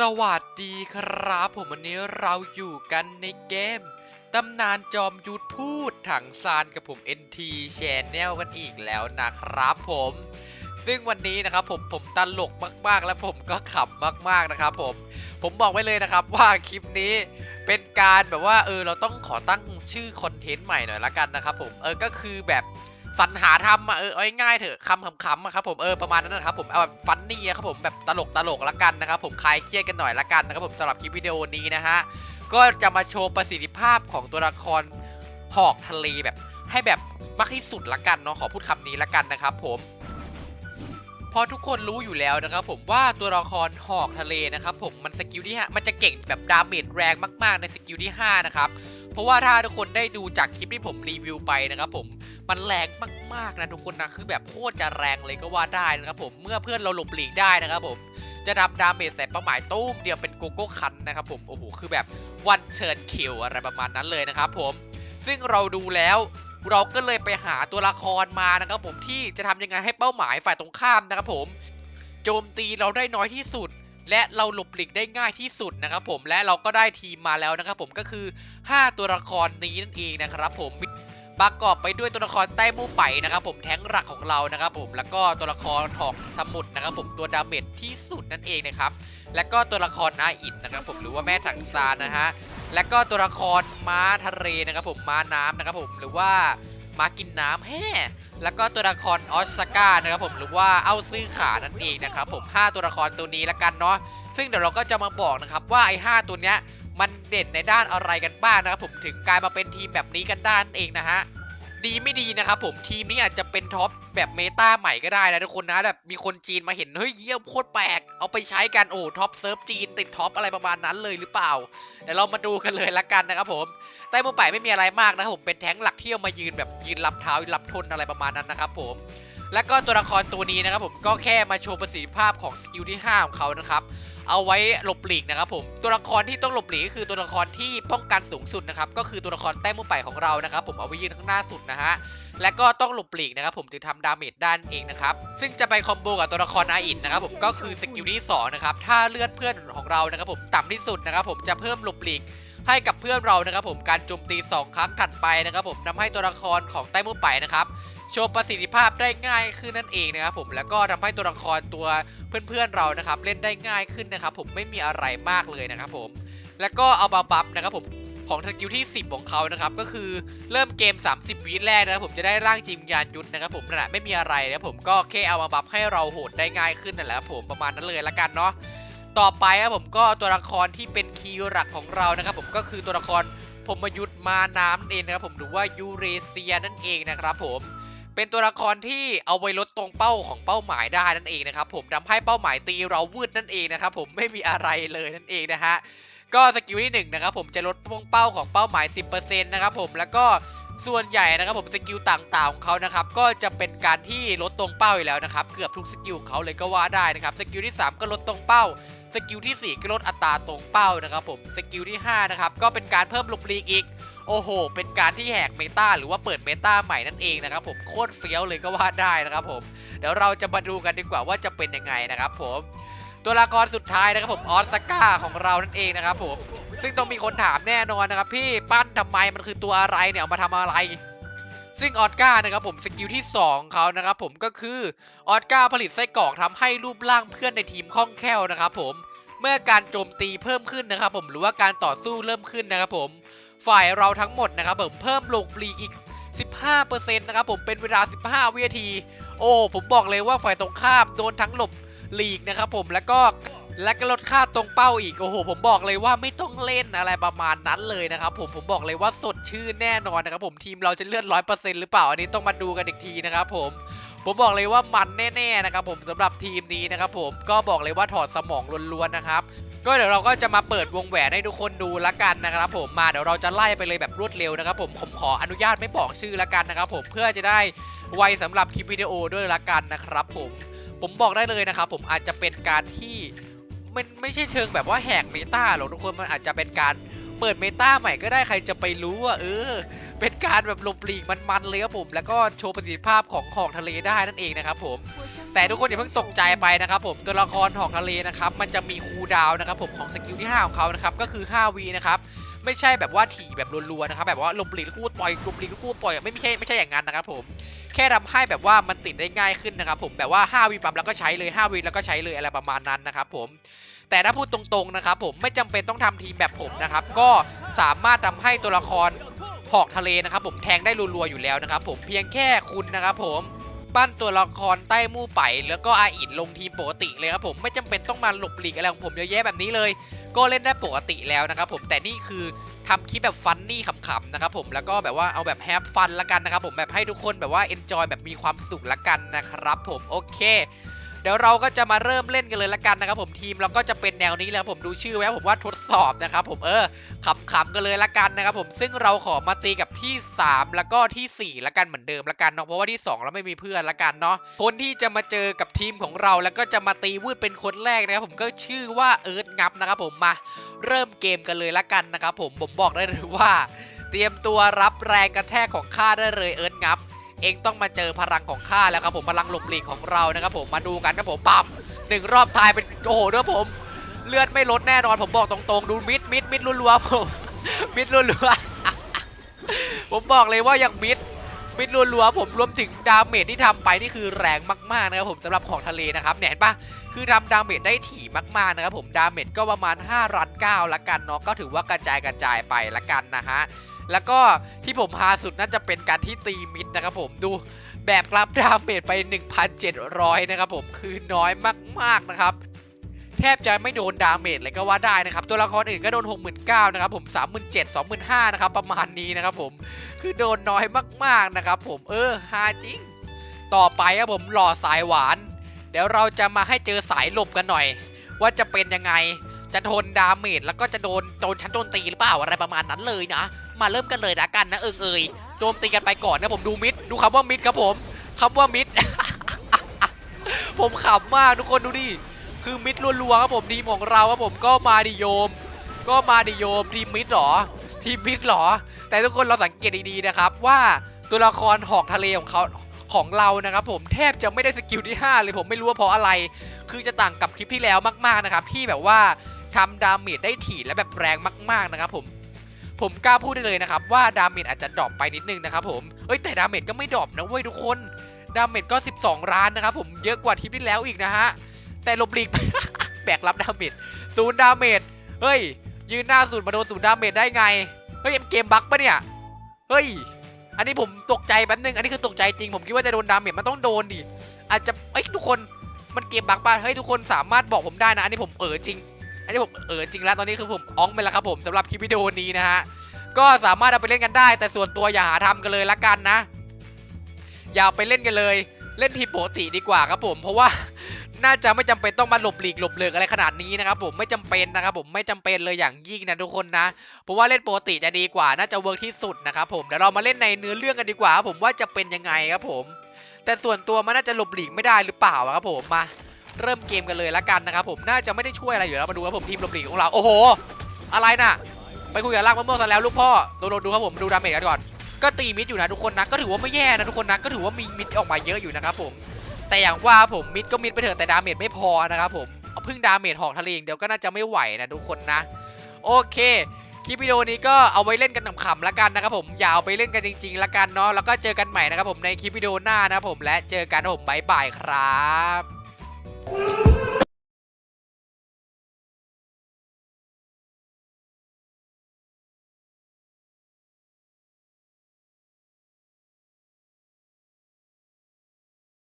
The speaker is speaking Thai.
สวัสดีครับ ผมวันนี้เราอยู่กันในเกมตำนานจอมยุทธพูดถังซานกับผม NT Channel กันอีกแล้วนะครับผม ซึ่งวันนี้นะครับผมผมตลกมากๆ และผมก็ขำมากๆนะครับผมผมบอกไว้เลยนะครับว่าคลิปนี้เป็นการแบบว่าเออเราต้องขอตั้งชื่อคอนเทนต์ใหม่หน่อยละกันนะครับผมเออก็คือแบบ สรรหาทำอะเออเอาง่ายเถอะคำขำๆครับผมเออประมาณนั้นนะครับผมเอาแบบฟันนี่อะครับผมแบบตลกตลกละกันนะครับผมคลายเครียดกันหน่อยละกันนะครับผมสำหรับคลิปวิดีโอนี้นะฮะก็จะมาโชว์ประสิทธิภาพของตัวละครหอกทะเลแบบ ให้แบบมากที่สุดละกันเนาะขอพูดคำนี้ละกันนะครับผมพราะทุกคนรู้อยู่แล้วนะครับผมว่าตัวละครหอกทะเลนะครับผมมันสกิลที่5มันจะเก่งแบบดาเมจแรงมากๆในสกิลที่ 5 นะครับ เพราะว่าถ้าทุกคนได้ดูจากคลิปที่ผมรีวิวไปนะครับผม มันแรงมากๆนะทุกคนนะคือแบบโคตรจะแรงเลยก็ว่าได้นะครับผมเมื่อเพื่อนเราหลบหลีกได้นะครับผมจะทำดาเมจใส่เป้าหมายตุ้มเดียวเป็นโกโก้คันนะครับผมโอ้โหคือแบบวันเชิญคิวอะไรประมาณนั้นเลยนะครับผมซึ่งเราดูแล้วเราก็เลยไปหาตัวละครมานะครับผมที่จะทำยังไงให้เป้าหมายฝ่ายตรงข้ามนะครับผม โจมตีเราได้น้อยที่สุด และเราหลบหลีกได้ง่ายที่สุดนะครับผมและเราก็ได้ทีมมาแล้วนะครับผมก็คือ 5 ตัวละครนี้นั่นเองนะครับผม ประกอบไปด้วยตัวละครใต้มู่ไปนะครับผมแท้งหลักของเรานะครับผมแล้วก็ตัวละครถอกสมุดนะครับผมตัวดาเมจที่สุดนั่นเองนะครับแล้วก็ตัวละครอาอินนะครับผมหรือว่าแม่ถังซานนะฮะแล้วก็ตัวละครม้าทะเลนะครับผมม้าน้ำนะครับผมหรือว่าม้ากินน้ำแฮ่แล้วก็ตัวละครออสซาก้านะครับผมหรือว่าเอาซื่อขานั่นเองนะครับผม 5 ตัวละครตัวนี้ละกันเนาะซึ่งเดี๋ยวเราก็จะมาบอกนะครับว่าไอ้5ตัวเนี้ย มันเด่นในด้านอะไรกันบ้างนะครับผมถึงกลายมาเป็นทีมแบบนี้กันได้นั่นเองนะฮะดีไม่ดีนะครับผมทีมนี้อาจจะเป็นท็อปแบบเมตาใหม่ก็ได้นะทุกคนนะแบบมีคนจีนมาเห็นเฮ้ยเยี่ยมโคตรแปลกเอาไปใช้กันโอ้ท็อปเซิร์ฟจีนติดท็อปอะไรประมาณนั้นเลยหรือเปล่าเดี๋ยวเรามาดูกันเลยละกันนะครับผมใต้โมไปไม่มีอะไรมากนะครับผมเป็นแท้งหลักที่เอามายืนแบบยืนรับเท้ารับทนอะไรประมาณนั้นนะครับผม แล้วก็ตัวละครตัวนี้นะครับผมก็แค่มาโชว์ประสิทธิภาพของสกิลที่ 5 ของเขานะครับเอาไว้หลบหลีกนะครับผมตัวละครที่ต้องหลบหลีกก็คือตัวละครที่ป้องกันสูงสุดนะครับก็คือตัวละครแต้มมือไปของเรานะครับผมเอาไว้ยืนข้างหน้าสุดนะฮะและก็ต้องหลบหลีกนะครับผมถึงทำดาเมจด้านเองนะครับซึ่งจะไปคอมโบกับตัวละครอาอินนะครับผมก็คือสกิลที่สองนะครับถ้าเลือดเพื่อนของเรานะครับผมต่ำที่สุดนะครับผมจะเพิ่มหลบหลีกให้กับเพื่อนเรานะครับผมการโจมตี 2 ครั้งถัดไปนะครับผมทำให้ตัวละครของใต้มือไปนะครับ โชว์ประสิทธิภาพได้ง่ายขึ้นนั่นเองนะครับผมแล้วก็ทำให้ตัวละครตัวเพื่อนๆเรานะครับเล่นได้ง่ายขึ้นนะครับผมไม่มีอะไรมากเลยนะครับผมแล้วก็เอามาบัฟนะครับผมของสกิลที่ 10 ของเขานะครับก็คือเริ่มเกม 30 วิแรกนะครับผมจะได้ร่างจิมยานยุทธนะครับผมขณะไม่มีอะไรนะครับผมก็แค่เอามาบัฟให้เราโหดได้ง่ายขึ้นนั่นแหละครับผมประมาณนั้นเลยละกันเนาะต่อไปครับผมก็ตัวละครที่เป็นคีย์หลักของเรานะครับผมก็คือตัวละครพมยุทธมาน้ำเองนะครับผมหรือว่ายูเรเซียนั่นเองนะครับผม เป็นตัวละครที่เอาไว้ลดตรงเป้าของเป้าหมายได้นั่นเองนะครับผมทำให้เป้าหมายตีเราวืดนั่นเองนะครับผมไม่มีอะไรเลยนั่นเองนะฮะก็สกิลที่1นะครับผมจะลดวงเป้าของเป้าหมาย 10%นะครับผมแล้วก็ส่วนใหญ่นะครับผมสกิลต่างๆของเขานะครับก็จะเป็นการที่ลดตรงเป้าอยู่แล้วนะครับเกือบทุกสกิลเขาเลยก็ว่าได้นะครับสกิลที่ 3 ก็ลดตรงเป้าสกิลที่ 4 ก็ลดอัตราตรงเป้านะครับผมสกิลที่5นะครับก็เป็นการเพิ่มลบหลีกอีก โอ้โห เป็นการที่แหกเมตาหรือว่าเปิดเมตาใหม่นั่นเองนะครับผมโคตรเฟี้ยวเลยก็ว่าได้นะครับผมเดี๋ยวเราจะมาดูกันดีกว่าว่าจะเป็นยังไงนะครับผมตัวละครสุดท้ายนะครับผมออสก้าของเรานั่นเองนะครับผมซึ่งต้องมีคนถามแน่นอนนะครับพี่ปั้นทำไมมันคือตัวอะไรเนี่ยมาทำอะไร ซึ่งออสการ์นะครับผมสกิลที่ 2เขานะครับผมก็คือออสการ์ผลิตไส้กรอกทำให้รูปร่างเพื่อนในทีมคล่องแคล่วนะครับผมเมื่อการโจมตีเพิ่มขึ้นนะครับผมหรือว่าการต่อสู้เริ่มขึ้นนะครับผม ฝ่ายเราทั้งหมดนะครับผมเพิ่มลงปลีกอีก 15%นะครับผมเป็นเวลา 15 วินาที โอ้ผมบอกเลยว่าฝ่ายตรงข้ามโดนทั้งหลบหลีกนะครับผมแล้วก็และก็ลดค่าตรงเป้าอีกโอ้โหผมบอกเลยว่าไม่ต้องเล่นอะไรประมาณนั้นเลยนะครับผมผมบอกเลยว่าสดชื่นแน่นอนนะครับผมทีมเราจะเลือนร้อยเปอร์เซ็นต์หรือเปล่าอันนี้ต้องมาดูกันอีกทีนะครับผมผมบอกเลยว่ามันแน่ๆนะครับผมสำหรับทีมนี้นะครับผมก็บอกเลยว่าถอดสมองล้วนๆนะครับ ก็เดี๋ยวเราก็จะมาเปิดวงแหวนให้ทุกคนดูละกันนะครับผมมาเดี๋ยวเราจะไล่ไปเลยแบบรวดเร็วนะครับผมผมขออนุญาตไม่บอกชื่อละกันนะครับผมเพื่อจะได้ไวสำหรับคลิปวิดีโอด้วยละกันนะครับผมผมบอกได้เลยนะครับผมอาจจะเป็นการที่มันไม่ใช่เชิงแบบว่าแหกเมตาหรอกทุกคนมันอาจจะเป็นการเปิดเมตาใหม่ก็ได้ใครจะไปรู้อะเออ เป็นการแบบหลบหลีกมันๆเลยครับผม แล้วก็โชว์ประสิทธิภาพของหอกทะเลได้นั่นเองนะครับผม我将แต่ทุกคนอย่าเพิ่งตกใจไปนะครับผมตัวละครหอกทะเลนะครับมันจะมีคูลดาวน์นะครับผมของสกิลที่5ของเขานะครับก็คือ5วีนะครับไม่ใช่แบบว่าถี่แบบรัวๆนะครับแบบว่าลมปลีกแล้วกูปล่อยลมปลีกแล้วกูปล่อยไม่ไม่ใช่ไม่ใช่อย่างนั้นนะครับผมแค่ทำให้แบบว่ามันติดได้ง่ายขึ้นนะครับผมแบบว่า5วีปั๊บแล้วก็ใช้เลย5วีแล้วก็ใช้เลยอะไรประมาณนั้นนะครับผมแต่ถ้าพูดตรงๆนะครับผมไม่จำเป็นต้องทำทีมแบบผมนะครับก็สามารถทำให้ตัวละคร หอกทะเลนะครับผมแทงได้รัวๆอยู่แล้วนะครับผมเพียงแค่คุณนะครับผมปั้นตัวละครใต้มู่ไปแล้วก็อาอินลงทีมปกติเลยครับผมไม่จำเป็นต้องมาหลบหลีกอะไรของผมเยอะแยะแบบนี้เลย ก็เล่นได้ปกติแล้วนะครับผมแต่นี่คือทำคลิปแบบฟันนี่ขำๆนะครับผมแล้วก็แบบว่าเอาแบบแฮปฟันละกันนะครับผมแบบให้ทุกคนแบบว่าเอนจอยแบบมีความสุขละกันนะครับผมโอเค เดี๋ยวเราก็จะมาเริ่มเล่นกันเลยละกันนะครับผมทีมเราก็จะเป็นแนวนี้แล้วผมดูชื่อไว้ผมว่าทดสอบนะครับผมเออขำๆกันเลยละกันนะครับผมซึ่งเราขอมาตีกับที่ 3 แล้วก็ที่ 4 ละกันเหมือนเดิมละกันเนาะเพราะว่าที่ 2 เราไม่มีเพื่อนละกันเนาะคนที่จะมาเจอกับทีมของเราแล้วก็จะมาตีวืดเป็นคนแรกนะครับผมก็ชื่อว่าเอิร์ธงับนะครับผมมาเริ่มเกมกันเลยละกันนะครับผมผมบอกได้เลยว่า เตรียมตัวรับแรงกระแทกของข้าได้เลยเอิร์ธงับ เองต้องมาเจอพลังของข้าแล้วครับผมพลังหลบหลีกของเรานะครับผมมาดูกันครับผมปั๊มหนึ่งรอบทายเป็นโอ้โหเด้อผมเลือดไม่ลดแน่นอนผมบอกตรงๆ ดูมิดมิดมิดรัวๆผมมิดรัวๆผมบอกเลยว่าอย่างมิดมิดรัวๆผมรวมถึงดาเมจที่ทำไปนี่คือแรงมากๆนะครับผมสำหรับของทะเลนะครับเนี่ยเห็นปะคือทำดาเมจได้ถี่มากๆนะครับผมดาเมจก็ประมาณ5รัน9ละกันเนาะก็ถือว่ากระจายกระจายไปละกันนะฮะ แล้วก็ที่ผมฮาสุดน่าจะเป็นการที่ตีมิดนะครับผมดูแบบรับดาเมจไป 1,700 นะครับผมคือน้อยมาก ๆ นะครับ แทบจะไม่โดนดาเมจเลยก็ว่าได้นะครับ ตัวละครอื่นก็โดน 69,000นะครับผม37,000 25,000นะครับประมาณนี้นะครับผมคือโดนน้อยมาก ๆ นะครับผมเออฮาจริง ต่อไปครับผมหล่อสายหวาน เดี๋ยวเราจะมาให้เจอสายหลบกันหน่อย ว่าจะเป็นยังไงจะทนดาเมจแล้วก็จะโดนโดนชั้นโจมตีหรือเปล่าอะไรประมาณนั้นเลยนะ มาเริ่มกันเลยนะกันนะเอิงเอยโจมตีกันไปก่อนนะผมดูมิดดูคำว่ามิดครับผมคำว่ามิดผมขำมากทุกคนดูดิคือมิดรัวๆครับผมทีมของเราครับผมก็มาดิโยม ก็มาดิโยมทีมมิดหรอ ทีมมิดหรอ แต่ทุกคนเราสังเกตดีๆนะครับ ว่าตัวละครหอกทะเลของเขาของเรานะครับผมแทบจะไม่ได้สกิลที่ 5 เลยผมไม่รู้ว่าเพราะอะไร คือจะต่างกับคลิปที่แล้วมากๆนะครับที่แบบว่าทำดาเมจได้ถี่และแบบแรงมากๆนะครับผม ผมกล้าพูดได้เลยนะครับว่าดาเมจอาจจะดรอปไปนิดนึงนะครับผมเอ้ยแต่ดาเมจก็ไม่ดรอปนะเว้ยทุกคนดาเมจก็ 12 ล้านนะครับผมเยอะกว่าทิปที่แล้วอีกนะฮะแต่หลบหลีกแบกรับดาเมจศูนย์ดาเมจเฮ้ย ยืนหน้าศูนย์มาโดนศูนย์ดาเมจได้ไงเฮ้ยเกมบั๊กปะเนี่ยเฮ้ยอันนี้ผมตกใจแป๊บนึงอันนี้คือตกใจจริงผมคิดว่าจะโดนดาเมจมันต้องโดนดิอาจจะเอ้ยทุกคนมันเกมบั๊กป่ะเฮ้ยทุกคนสามารถบอกผมได้นะอันนี้ผมเออจริง อันนี้ผมเออจริงแล้วตอนนี้คือผมอ้องไปแล้วครับผมสำหรับคลิปวิดีโอนี้นะฮะก็สามารถเอาไปเล่นกันได้ แต่ส่วนตัวอย่าหาทำกันเลยละกันนะ อย่าไปเล่นกันเลย เล่นทีปกติดีกว่าครับผม เพราะว่าน่าจะไม่จำเป็นต้องมาหลบหลีกหลบเลือกอะไรขนาดนี้นะครับผมไม่จำเป็นนะครับผมไม่จำเป็นเลยอย่างยิ่งนะทุกคนนะเพราะว่าเล่นปกติจะดีกว่าน่าจะเวิร์กที่สุดนะครับผมเดี๋ยวเรามาเล่นในเนื้อเรื่องกันดีกว่าครับผมว่าจะเป็นยังไงครับผม แต่ส่วนตัวมันน่าจะหลบหลีกไม่ได้หรือเปล่าครับผมมา เริ่มเกมกันเลยละกันนะครับผมน่าจะไม่ได้ช่วยอะไรอยู่แล้วมาดูครับผมทีมลบหลีกของเราโอ้โห อะไรน่ะ ไปคุยกับล่างมะม่วงซะแล้วลูกพ่อดูดูดูครับผมดูดาเมจกันก่อน ก็ตีมิดอยู่นะทุกคนนะก็ถือว่าไม่แย่นะทุกคนนะก็ถือว่ามีมิดออกมาเยอะอยู่นะครับผมแต่อย่างว่าผมมิดก็มิดไปเถอะแต่ดาเมจไม่พอนะครับผมเอาพึ่งดาเมจหอกทะเลอย่างเดี๋ยวก็น่าจะไม่ไหวนะทุกคนนะ โอเคคลิปวิดีโอนี้ก็เอาไว้เล่นกันขำๆละกันนะครับผมอย่าเอาไปเล่นกันจริงๆละกันเนาะแล้วก็เจอกันใหม่นะครับผมในคลิปวิดีโอหน้านะครับผมและเจอกันนะผมบายบายครับ you.